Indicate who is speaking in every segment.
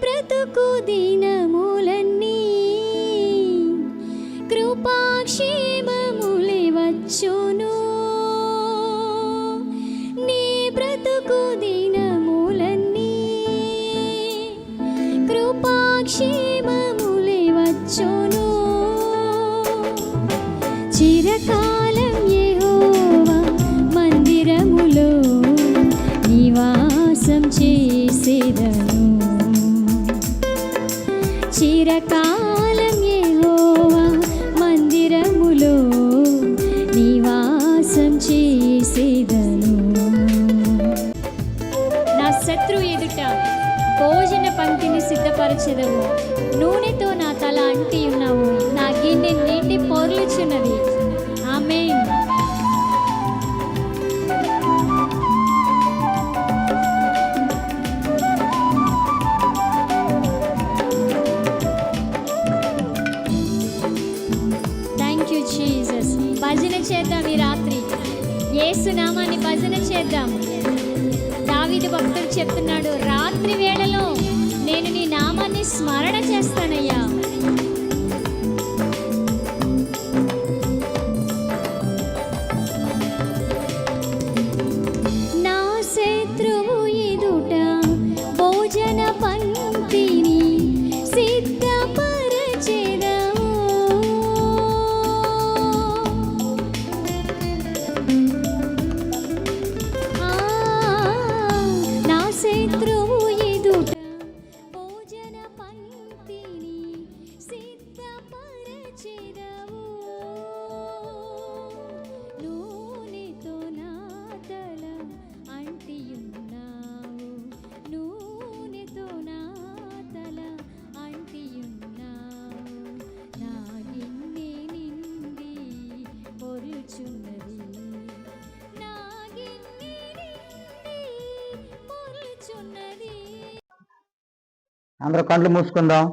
Speaker 1: బ్రతుకు దినములన్నీ. కృపాక్షేమములే వచ్చును. నీ బ్రతుకు దినములన్నీ. కృపాక్షేమములే వచ్చును. చిరకాలం ఏహోవా మందిరములో నివాసం చేసేదను. నా శత్రు ఎదుట భోజన పంక్తిని సిద్ధపరచెదవు నూనెతో నా తల అంటి ఉన్నావు. నా గిన్నె నీటి పొర్లుచున్నది జీసస్ భజన చేద్దాం ఈ రాత్రి. యేసు నామాన్ని భజన చేద్దాం. దావీదు భక్తుడు చెప్తున్నాడు రాత్రి వేళలో నేను నీ నామాన్ని స్మరణ చేస్తానయ్యా. నా శత్రువు ఎదుట భోజన పంక్తిని భోజన
Speaker 2: అందరూ కండ్లు మూసుకుందాం.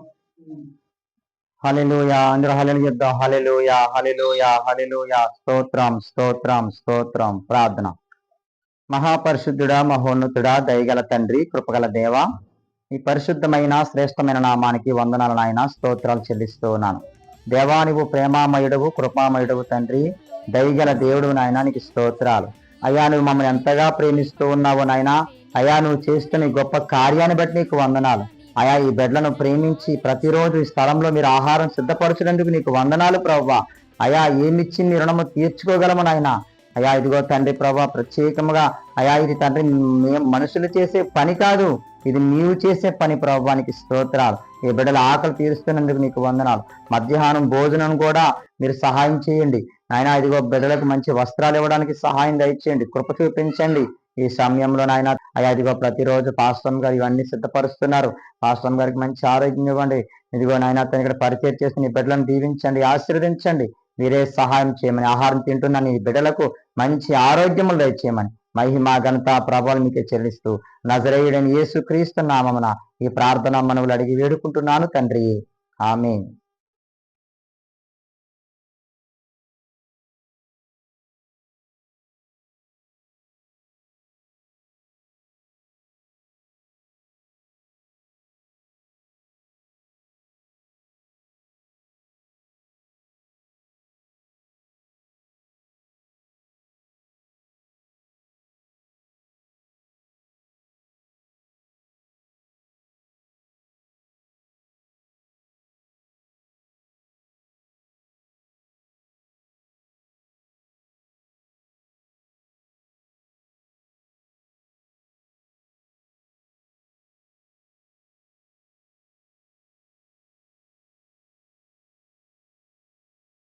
Speaker 2: హలెలుయా అందరూ హలెలు చెప్దాం. హలెలుయా హలెలుయా హలెలుయా స్తోత్రం స్తోత్రం స్తోత్రం. ప్రార్థన. మహాపరిశుద్ధుడా మహోన్నతుడా దయగల తండ్రి కృపగల దేవ ఈ పరిశుద్ధమైన శ్రేష్టమైన నామానికి వందనాలు నాయన స్తోత్రాలు చెల్లిస్తూ ఉన్నాను. దేవా నువ్వు ప్రేమామయుడవు కృపామయుడవు తండ్రి దయగల దేవుడు నాయన నీకు స్తోత్రాలు. అయ్యా నువ్వు మమ్మల్ని ఎంతగా ప్రేమిస్తూ ఉన్నావు నాయన అయ్యా నువ్వు చేస్తున్న గొప్ప కార్యాన్ని బట్టి నీకు వందనాలు. అయా ఈ బిడ్డలను ప్రేమించి ప్రతిరోజు ఈ స్థలంలో మీరు ఆహారం సిద్ధపరచినందుకు నీకు వందనాలు ప్రవ్వా. అయా ఏమిచ్చి మీ రుణము తీర్చుకోగలము నాయన? అయా ఇదిగో తండ్రి ప్రభా ప్రత్యేకముగా అయా ఇది తండ్రి మనుషులు చేసే పని కాదు. ఇది నీవు చేసే పని ప్రభానికి స్తోత్రాలు. ఈ బిడ్డల ఆకలి తీరుస్తున్నందుకు నీకు వందనాలు. మధ్యాహ్నం భోజనం కూడా మీరు సహాయం చేయండి. నాయన ఇదిగో బిడ్డలకు మంచి వస్త్రాలు ఇవ్వడానికి సహాయం దయచేయండి. కృప చూపించండి. ఈ సమయంలో నాయన అయ్యా ఇదిగో ప్రతిరోజు పాస్వామి గారు ఇవన్నీ సిద్ధపరుస్తున్నారు. పాస్వామి గారికి మంచి ఆరోగ్యం ఇవ్వండి. ఇదిగో నాయన అతను ఇక్కడ పరిచయం చేసి నీ బిడ్డలను దీవించండి ఆశీర్వదించండి. మీరే సహాయం చేయమని ఆహారం తింటున్న నీ బిడ్డలకు మంచి ఆరోగ్యములు దయచేయమని మహిమ ఘనత ప్రభావం మీకే చెల్లిస్తూ నజరేయుడని యేసు క్రీస్తు నామమున ఈ ప్రార్థన మనవులు అడిగి వేడుకుంటున్నాను తండ్రి. ఆమె